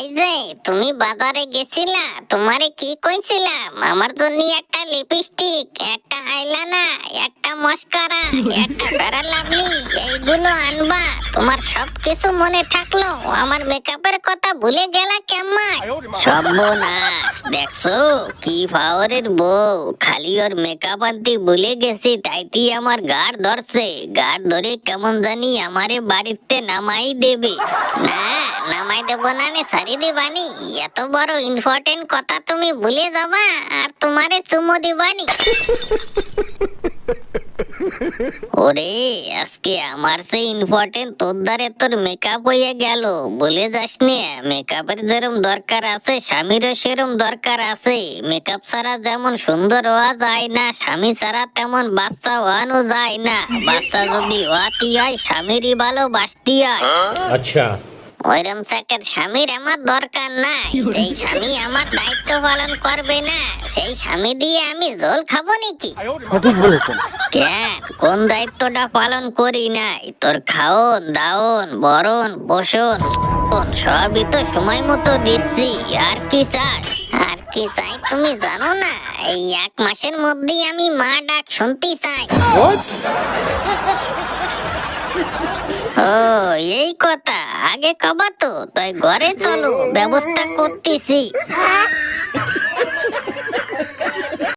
এই যে তুমি বাজারে গেছিলা তোমারে কি কইছিলাম? আমার জন্য একটা লিপস্টিক একটা আইলানা একটা মস্কারা একটা প্যারা লাভলি এইগুলো আনবা। তোমার সবকিছু মনে থাকল, আমার মেকআপের কথা ভুলে গেলা কেমন? দেখছ? কি পাওয়ারের বউ। খালি ওর মেকআপ আনতে ভুলে গেছি আমার ধরছে। গাড় ধরে কেমন জানি আমারে বাড়িতে নামাই দেবে। না, নামাই দেব না, আমি সারি দিবানি। এত বড় ইম্পর্টেন্ট কথা তুমি ভুলে যাবা, আর তোমারে চুমো দিবানি ওরে, আজকে আমার সেই ইম্পর্টেন্ট তোর দ্বারে তোর মেকআপ হইয়া গেল। বলে যাস নিয়ে মেকআপের যেরম দরকার আছে, স্বামীরও সেরম দরকার আছে। মেকআপ ছাড়া যেমন সুন্দর হওয়া যায় না, স্বামী ছাড়া তেমন বাচ্চা হওয়ানো যায় না। বাচ্চা যদি হওয়াতি হয়, স্বামীরই ভালো বাসতি হয়। আচ্ছা। ওইরম সেটের স্বামীর আমার দরকার নাই। যেই স্বামী আমার দায়িত্ব পালন করবে না সেই স্বামী দিয়ে আমি জল খাব নাকি? সঠিক বলেছেন। কেন? কোন দায়িত্বটা পালন করি নাই? তোর খাওন দাওন বরণ পোষণ সবই তো সময় মতো দিচ্ছি। আর কি চাস আর কি চাই তুমি জানো না? এই এক মাসের মধ্যেই আমি মা ডাক শুনতে চাই। ও এই কথা। আগে কবা তো তাই ঘরে চলো ব্যবস্থা করতেছি।